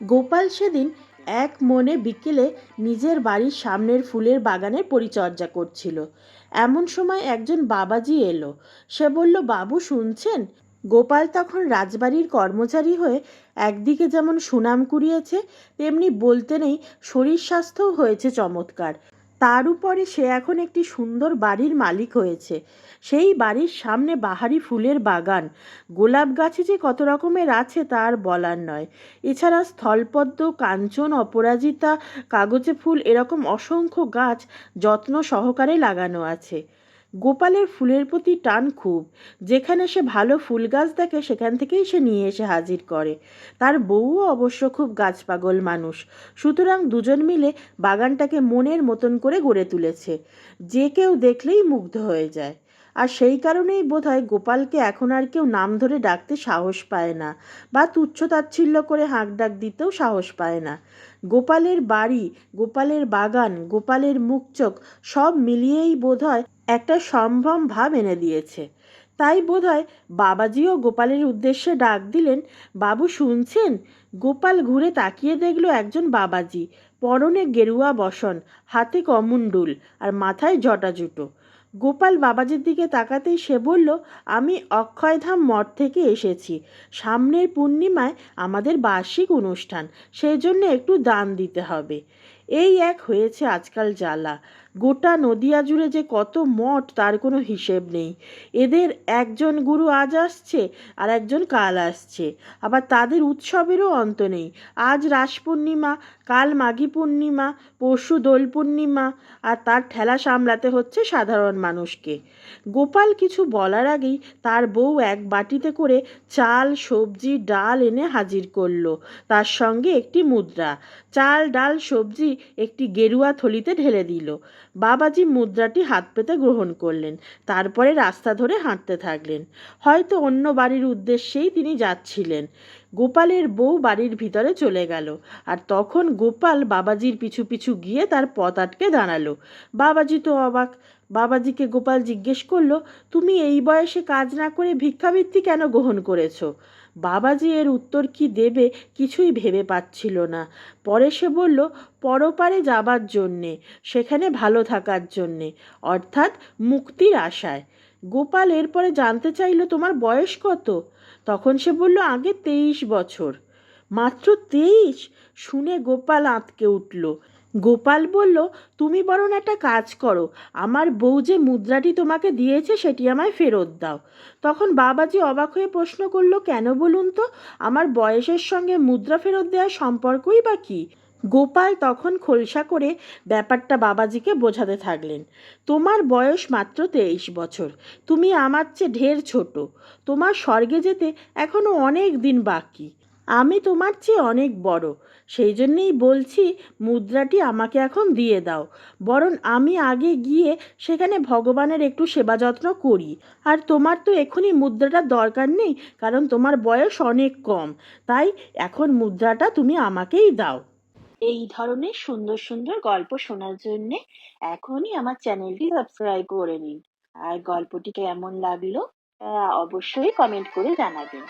গোপাল সেদিন এক মনে বিকেলে নিজের বাড়ির সামনের ফুলের বাগানের পরিচর্যা করছিল। এমন সময় একজন বাবাজি এলো। সে বলল, বাবু, শুনছেন? গোপাল তখন রাজবাড়ির কর্মচারী হয়ে একদিকে যেমন সুনাম কুড়িয়েছে, তেমনি বলতে নেই শরীর স্বাস্থ্যও হয়েছে চমৎকার। তার উপরে সে এখন একটি সুন্দর বাড়ির মালিক হয়েছে। সেই বাড়ির সামনে বাহারি ফুলের বাগান। গোলাপ গাছে যে কত রকমের আছে তার বলার নয়। এছাড়া স্থলপদ্ম, কাঞ্চন, অপরাজিতা, কাগজে ফুল, এরকম অসংখ্য গাছ যত্ন সহকারে লাগানো আছে। গোপালের ফুলের প্রতি টান খুব। যেখানে সে ভালো ফুল গাছ দেখে সেখান থেকেই সে নিয়ে এসে হাজির করে। তার বউও অবশ্য খুব গাছ পাগল মানুষ। সুতরাং দুজন মিলে বাগানটাকে মনের মতন করে গড়ে তুলেছে। যে কেউ দেখলেই মুগ্ধ হয়ে যায়। আর সেই কারণেই বোধহয় গোপালকে এখন আর কেউ নাম ধরে ডাকতে সাহস পায় না বা তুচ্ছ তাচ্ছিল্য করে হাঁক ডাক দিতেও সাহস পায় না। গোপালের বাড়ি, গোপালের বাগান, গোপালের মুখচোখ সব মিলিয়েই বোধহয় একটা সম্ভ্রম ভাব এনে দিয়েছে। তাই বোধহয় বাবাজিও গোপালের উদ্দেশ্যে ডাক দিলেন, বাবু শুনছেন? গোপাল ঘুরে তাকিয়ে দেখল একজন বাবাজি, পরনে গেরুয়া বসন, হাতে কমণ্ডুল আর মাথায় জটাজুটো গোপাল বাবাজির দিকে তাকাতেই সে বলল, আমি অক্ষয়ধাম মঠ থেকে এসেছি। সামনের পূর্ণিমায় আমাদের বার্ষিক অনুষ্ঠান, সেই জন্য একটু দান দিতে হবে। এই এক হয়েছে আজকাল জ্বালা। গোটা নদিয়া জুড়ে যে কত মঠ, তার কোনো হিসেব নেই। এদের একজন গুরু আজ আসছে আর একজন কাল আসছে। আবার তাদের উৎসবেরও অন্ত নেই। আজ রাস পূর্ণিমা, কাল মাঘী পূর্ণিমা, পরশু দোল পূর্ণিমা, আর তার ঠেলা সামলাতে হচ্ছে সাধারণ মানুষকে। গোপাল কিছু বলার আগেই তার বউ এক বাটিতে করে চাল, সবজি, ডাল এনে হাজির করল। তার সঙ্গে একটি মুদ্রা। চাল, ডাল, সবজি একটি গেরুয়া থলিতে ঢেলে দিল। বাবাজি মুদ্রাটি হাত পেতে গ্রহণ করলেন, তারপরে রাস্তা ধরে হাঁটতে থাকলেন। হয়তো অন্য বাড়ির উদ্দেশ্যেই তিনি যাচ্ছিলেন। গোপালের বউ বাড়ির ভিতরে চলে গেল, আর তখন গোপাল বাবাজির পিছু পিছু গিয়ে তার পথ আটকে দাঁড়াল। বাবাজি তো অবাক, বাবাজিকে গোপাল জিজ্ঞেস করল, তুমি এই বয়সে কাজ না করে ভিক্ষাবৃত্তি কেন গ্রহণ করেছ? বাবাজি এর উত্তর কি দেবে কিছুই ভেবে পাচ্ছিল না। পরে সে বলল, পরপারে যাবার জন্যে, সেখানে ভালো থাকার জন্যে, অর্থাৎ মুক্তির আশায়। গোপাল এরপরে জানতে চাইল, তোমার বয়স কত? তখন সে বলল, আগে তেইশ বছর। মাত্র তেইশ? শুনে গোপাল আঁতকে উঠল। গোপাল বলল, তুমি বরং একটা কাজ করো। আমার বউ যে মুদ্রাটি তোমাকে দিয়েছে সেটি আমায় ফেরত দাও। তখন বাবাজি অবাক হয়ে প্রশ্ন করল, কেন বলুন তো? আমার বয়সের সঙ্গে মুদ্রা ফেরত দেওয়ার সম্পর্কই বা কী? গোপাল তখন খোলসা করে ব্যাপারটা বাবাজিকে বোঝাতে থাকলেন, তোমার বয়স মাত্র তেইশ বছর। তুমি আমার চেয়ে ঢের ছোট। তোমার স্বর্গে যেতে এখনও অনেক দিন বাকি। আমি তোমার চেয়ে অনেক বড়। সেই জন্যেই বলছি, মুদ্রাটি আমাকে এখন দিয়ে দাও। বরং আমি আগে গিয়ে সেখানে ভগবানের একটু সেবা যত্ন করি। আর তোমার তো এখনই মুদ্রাটার দরকার নেই, কারণ তোমার বয়স অনেক কম। তাই এখন মুদ্রাটা তুমি আমাকেই দাও। এই ধরনের সুন্দর সুন্দর গল্প শোনার জন্য এখনই আমার চ্যানেলটি সাবস্ক্রাইব করে নিন। আর গল্পটি কেমন লাগল অবশ্যই কমেন্ট করে জানাবেন।